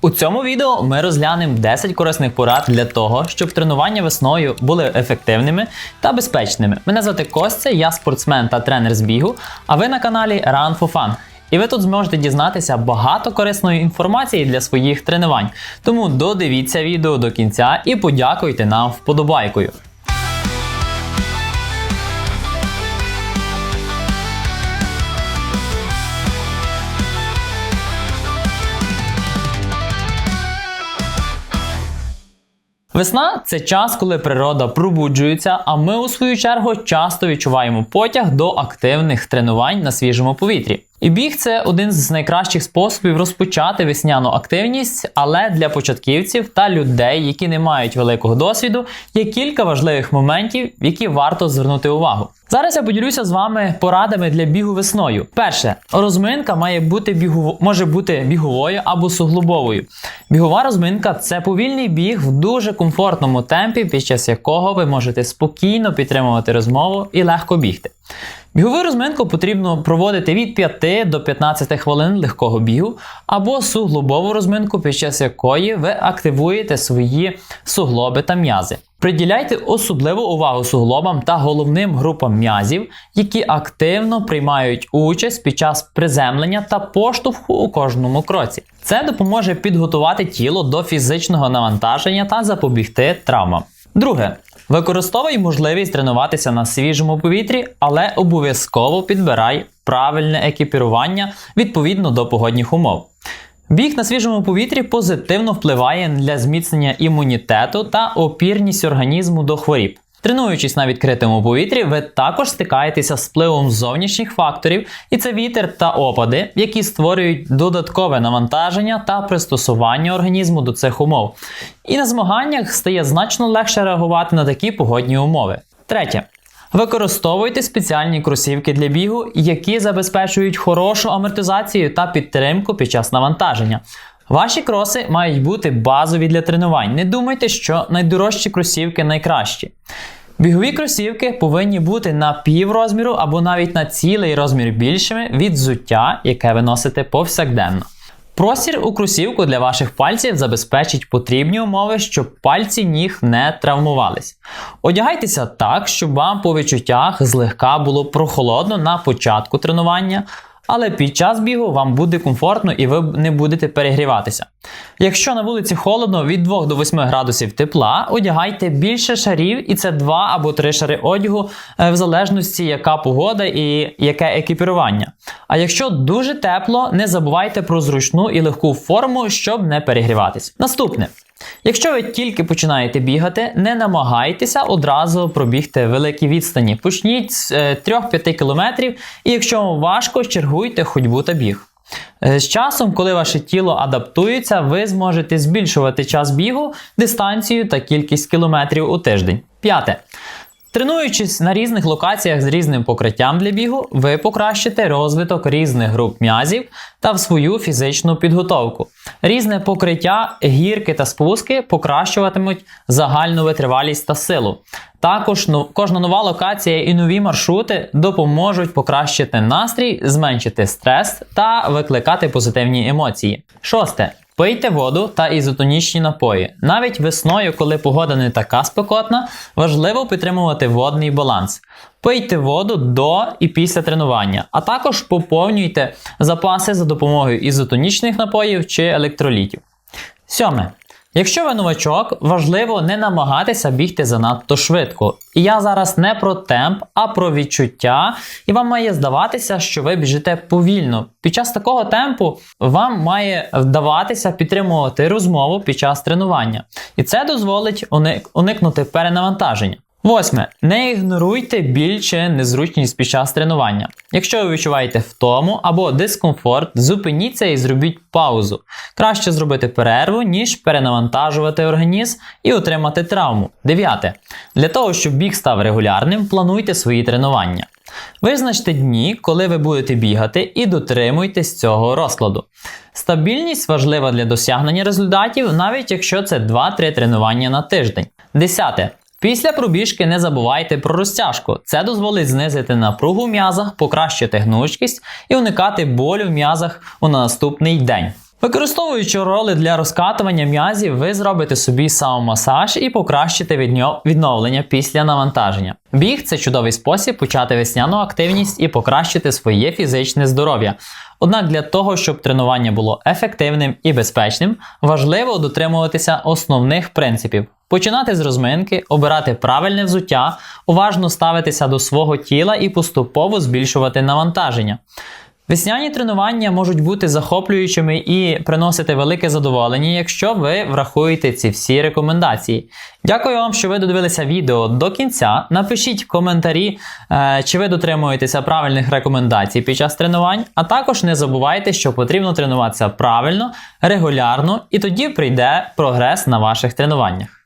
У цьому відео ми розглянемо 10 корисних порад для того, щоб тренування весною були ефективними та безпечними. Мене звати Костя, я спортсмен та тренер з бігу, а ви на каналі Run for Fun. І ви тут зможете дізнатися багато корисної інформації для своїх тренувань. Тому додивіться відео до кінця і подякуйте нам вподобайкою. Весна це час, коли природа пробуджується, а ми у свою чергу часто відчуваємо потяг до активних тренувань на свіжому повітрі. І біг це один з найкращих способів розпочати весняну активність, але для початківців та людей, які не мають великого досвіду, є кілька важливих моментів, які варто звернути увагу. Зараз я поділюся з вами порадами для бігу весною. Перше, розминка має бути бігу... може бути біговою або суглобовою. Бігова розминка це повільний біг в дуже комфортному темпі, під час якого ви можете спокійно підтримувати розмову і легко бігти. Бігову розминку потрібно проводити від 5 до 15 хвилин легкого бігу, або суглобову розминку, під час якої ви активуєте свої суглоби та м'язи. Приділяйте особливу увагу суглобам та головним групам м'язів, які активно приймають участь під час приземлення та поштовху у кожному кроці. Це допоможе підготувати тіло до фізичного навантаження та запобігти травмам. Друге. Використовуй можливість тренуватися на свіжому повітрі, але обов'язково підбирай правильне екіпірування відповідно до погодних умов. Біг на свіжому повітрі позитивно впливає для зміцнення імунітету та опірність організму до хворіб. Тренуючись на відкритому повітрі, ви також стикаєтеся з впливом зовнішніх факторів, і це вітер та опади, які створюють додаткове навантаження та пристосування організму до цих умов. І на змаганнях стає значно легше реагувати на такі погодні умови. Третє. Використовуйте спеціальні кросівки для бігу, які забезпечують хорошу амортизацію та підтримку під час навантаження. Ваші кроси мають бути базові для тренувань. Не думайте, що найдорожчі кросівки найкращі. Бігові кросівки повинні бути на пів розміру або навіть на цілий розмір більшими від взуття, яке ви носите повсякденно. Простір у кросівку для ваших пальців забезпечить потрібні умови, щоб пальці ніг не травмувались. Одягайтеся так, щоб вам по відчуттях злегка було прохолодно на початку тренування, але під час бігу вам буде комфортно і ви не будете перегріватися. Якщо на вулиці холодно від 2 до 8 градусів тепла, одягайте більше шарів, і це 2 або 3 шари одягу, е, в залежності, яка погода і яке екіпірування. А якщо дуже тепло, не забувайте про зручну і легку форму, щоб не перегріватись. Наступне. Якщо ви тільки починаєте бігати, не намагайтеся одразу пробігти великі відстані. Почніть з е, 3-5 км, і якщо вам важко, чергуйте ходьбу та біг. Е, З часом, коли ваше тіло адаптується, ви зможете збільшувати час бігу, дистанцію та кількість кілометрів у тиждень. П'яте. Тренуючись на різних локаціях з різним покриттям для бігу, ви покращите розвиток різних груп м'язів та в свою фізичну підготовку. Різне покриття, гірки та спуски покращуватимуть загальну витривалість та силу. Також ну, кожна нова локація і нові маршрути допоможуть покращити настрій, зменшити стрес та викликати позитивні емоції. Шосте. Пийте воду та ізотонічні напої. Навіть весною, коли погода не така спекотна, важливо підтримувати водний баланс. Пийте воду до і після тренування, а також поповнюйте запаси за допомогою ізотонічних напоїв чи електролітів. Сьоме. Якщо ви новачок, важливо не намагатися бігти занадто швидко. І я зараз не про темп, а про відчуття, і вам має здаватися, що ви біжите повільно. Під час такого темпу вам має вдаватися підтримувати розмову під час тренування. І це дозволить уникнути перенавантаження. Восьме. Не ігноруйте біль чи незручність під час тренування. Якщо ви відчуваєте втому або дискомфорт, зупиніться і зробіть паузу. Краще зробити перерву, ніж перенавантажувати організм і отримати травму. Дев'яте. Для того, щоб біг став регулярним, плануйте свої тренування. Визначте дні, коли ви будете бігати, і дотримуйтесь цього розкладу. Стабільність важлива для досягнення результатів, навіть якщо це 2-3 тренування на тиждень. Десяте. Після пробіжки не забувайте про розтяжку. Це дозволить знизити напругу в м'язах, покращити гнучкість і уникати болю в м'язах у наступний день. Використовуючи роли для розкатування м'язів, ви зробите собі самомасаж і покращите відновлення після навантаження. Біг це чудовий спосіб почати весняну активність і покращити своє фізичне здоров'я. Однак для того, щоб тренування було ефективним і безпечним, важливо дотримуватися основних принципів. Починати з розминки, обирати правильне взуття, уважно ставитися до свого тіла і поступово збільшувати навантаження. Весняні тренування можуть бути захоплюючими і приносити велике задоволення, якщо ви врахуєте ці всі рекомендації. Дякую вам, що ви додивилися відео до кінця. Напишіть коментарі, е, чи ви дотримуєтеся правильних рекомендацій під час тренувань, а також не забувайте, що потрібно тренуватися правильно, регулярно, і тоді прийде прогрес на ваших тренуваннях.